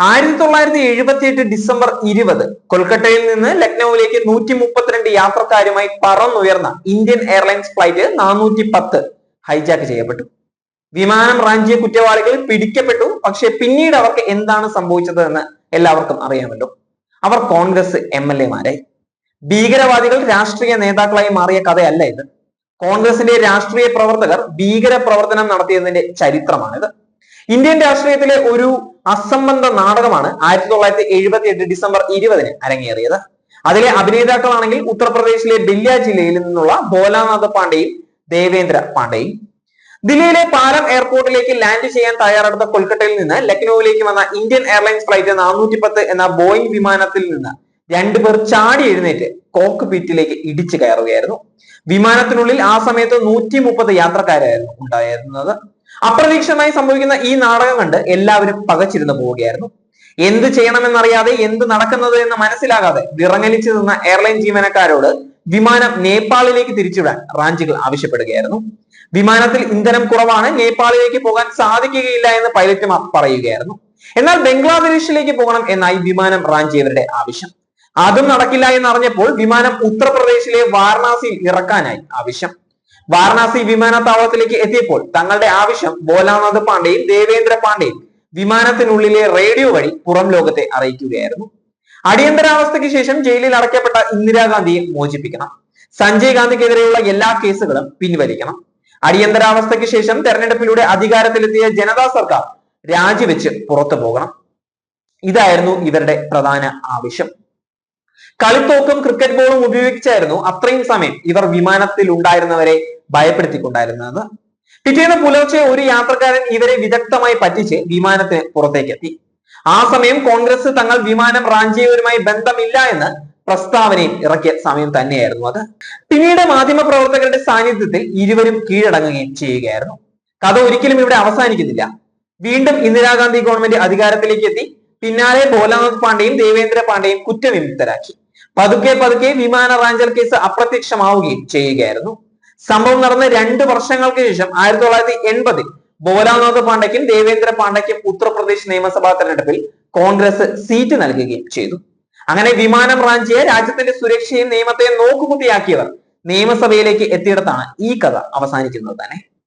ആയിരത്തി തൊള്ളായിരത്തി എഴുപത്തി എട്ട് ഡിസംബർ ഇരുപത് കൊൽക്കത്തയിൽ നിന്ന് ലക്നൌവിലേക്ക് നൂറ്റി മുപ്പത്തിരണ്ട് യാത്രക്കാരുമായി പറന്നുയർന്ന ഇന്ത്യൻ എയർലൈൻസ് ഫ്ലൈറ്റ് നാനൂറ്റി പത്ത് ഹൈജാക്ക് ചെയ്യപ്പെട്ടു. വിമാനം റാഞ്ചിയ കുറ്റവാളികൾ പിടിക്കപ്പെട്ടു. പക്ഷെ പിന്നീട് അവർക്ക് എന്താണ് സംഭവിച്ചത് എന്ന് എല്ലാവർക്കും അറിയാമല്ലോ. അവർ കോൺഗ്രസ് എം എൽ എമാരായി. ഭീകരവാദികൾ രാഷ്ട്രീയ നേതാക്കളായി മാറിയ കഥയല്ല ഇത്. കോൺഗ്രസിന്റെ രാഷ്ട്രീയ പ്രവർത്തകർ ഭീകര പ്രവർത്തനം നടത്തിയതിന്റെ ചരിത്രമാണിത്. ഇന്ത്യൻ രാഷ്ട്രീയത്തിലെ ഒരു അസംബന്ധ നാടകമാണ് ആയിരത്തി തൊള്ളായിരത്തി എഴുപത്തി എട്ട് ഡിസംബർ ഇരുപതിന് അരങ്ങേറിയത്. അതിലെ അഭിനേതാക്കളാണെങ്കിൽ ഉത്തർപ്രദേശിലെ ബില്യ ജില്ലയിൽ നിന്നുള്ള ഭോലാനാഥ് പാണ്ഡെയും ദേവേന്ദ്ര പാണ്ഡെയും. ദില്ലിയിലെ പാലം എയർപോർട്ടിലേക്ക് ലാൻഡ് ചെയ്യാൻ തയ്യാറെടുത്ത കൊൽക്കത്തയിൽ നിന്ന് ലക്നൌവിലേക്ക് വന്ന ഇന്ത്യൻ എയർലൈൻസ് ഫ്ലൈറ്റ് നാനൂറ്റി പത്ത് എന്ന ബോയിങ് വിമാനത്തിൽ നിന്ന് രണ്ടുപേർ ചാടി എഴുന്നേറ്റ് കോക്ക് പീറ്റിലേക്ക് ഇടിച്ചു കയറുകയായിരുന്നു. വിമാനത്തിനുള്ളിൽ ആ സമയത്ത് നൂറ്റി മുപ്പത് യാത്രക്കാരായിരുന്നു ഉണ്ടായിരുന്നത്. അപ്രതീക്ഷിതമായി സംഭവിക്കുന്ന ഈ നാടകം കണ്ട് എല്ലാവരും പകച്ചിരുന്ന് പോവുകയായിരുന്നു. എന്ത് ചെയ്യണമെന്നറിയാതെ എന്ത് നടക്കുന്നത് എന്ന് മനസ്സിലാകാതെ വിറങ്ങലിച്ചു നിന്ന എയർലൈൻ ജീവനക്കാരോട് വിമാനം നേപ്പാളിലേക്ക് തിരിച്ചുവിടാൻ റാഞ്ചികൾ ആവശ്യപ്പെടുകയായിരുന്നു. വിമാനത്തിൽ ഇന്ധനം കുറവാണ് നേപ്പാളിലേക്ക് പോകാൻ സാധിക്കുകയില്ല എന്ന് പൈലറ്റുമാർ പറയുകയായിരുന്നു. എന്നാൽ ബംഗ്ലാദേശിലേക്ക് പോകണം എന്നായി വിമാനം റാഞ്ചിയവരുടെ ആവശ്യം. അതും നടക്കില്ല എന്നറിഞ്ഞപ്പോൾ വിമാനം ഉത്തർപ്രദേശിലെ വാരണാസിയിൽ ഇറക്കാനായി ആവശ്യം. വാരണാസി വിമാനത്താവളത്തിലേക്ക് എത്തിയപ്പോൾ തങ്ങളുടെ ആവശ്യം ഭോലാനാഥ് പാണ്ഡെയും ദേവേന്ദ്ര പാണ്ഡെയും വിമാനത്തിനുള്ളിലെ റേഡിയോ വഴി പുറം ലോകത്തെ അറിയിക്കുകയായിരുന്നു. അടിയന്തരാവസ്ഥയ്ക്ക് ശേഷം ജയിലിൽ അടയ്ക്കപ്പെട്ട ഇന്ദിരാഗാന്ധിയെ മോചിപ്പിക്കണം. സഞ്ജയ് ഗാന്ധിക്കെതിരെയുള്ള എല്ലാ കേസുകളും പിൻവലിക്കണം. അടിയന്തരാവസ്ഥയ്ക്ക് ശേഷം തെരഞ്ഞെടുപ്പിലൂടെ അധികാരത്തിലെത്തിയ ജനതാ സർക്കാർ രാജിവെച്ച് പുറത്തു പോകണം ഇതായിരുന്നു ഇവരുടെ പ്രധാന ആവശ്യം. കളിത്തോക്കും ക്രിക്കറ്റ് ബോളും ഉപയോഗിച്ചായിരുന്നു അത്രയും സമയം ഇവർ വിമാനത്തിൽ ഉണ്ടായിരുന്നവരെ ഭയപ്പെടുത്തിക്കൊണ്ടായിരുന്നത്. പിറ്റേന്ന് പുലർച്ചെ ഒരു യാത്രക്കാരൻ ഇവരെ വിദഗ്ധമായി പറ്റിച്ച് വിമാനത്തിന് പുറത്തേക്കെത്തി. ആ സമയം കോൺഗ്രസ് തങ്ങൾ വിമാനം റാഞ്ചിയവരുമായി ബന്ധമില്ല എന്ന് പ്രസ്താവനയും ഇറക്കിയ സമയം തന്നെയായിരുന്നു അത്. പിന്നീട് മാധ്യമപ്രവർത്തകരുടെ സാന്നിധ്യത്തിൽ ഇരുവരും കീഴടങ്ങുകയും ചെയ്യുകയായിരുന്നു. കഥ ഒരിക്കലും ഇവിടെ അവസാനിക്കുന്നില്ല. വീണ്ടും ഇന്ദിരാഗാന്ധി ഗവൺമെന്റ് അധികാരത്തിലേക്ക് എത്തി. പിന്നാലെ ഭോലാനാഥ് പാണ്ഡെയും ദേവേന്ദ്ര പാണ്ഡെയും കുറ്റവിമുക്തരാക്കി. പതുക്കെ പതുക്കെ വിമാന റാഞ്ചൽ കേസ് അപ്രത്യക്ഷമാവുകയും ചെയ്യുകയായിരുന്നു. സംഭവം നടന്ന രണ്ട് വർഷങ്ങൾക്ക് ശേഷം ആയിരത്തി തൊള്ളായിരത്തി എൺപതിൽ ഭോലാനാഥ് പാണ്ഡയ്ക്കും ദേവേന്ദ്ര പാണ്ഡയ്ക്കും ഉത്തർപ്രദേശ് നിയമസഭാ തെരഞ്ഞെടുപ്പിൽ കോൺഗ്രസ് സീറ്റ് നൽകുകയും ചെയ്തു. അങ്ങനെ വിമാനം റാഞ്ചിയെ രാജ്യത്തിന്റെ സുരക്ഷയും നിയമത്തെയും നോക്കുകുത്തിയാക്കിയവർ നിയമസഭയിലേക്ക് എത്തിയിടത്താണ് ഈ കഥ അവസാനിക്കുന്നത് തന്നെ.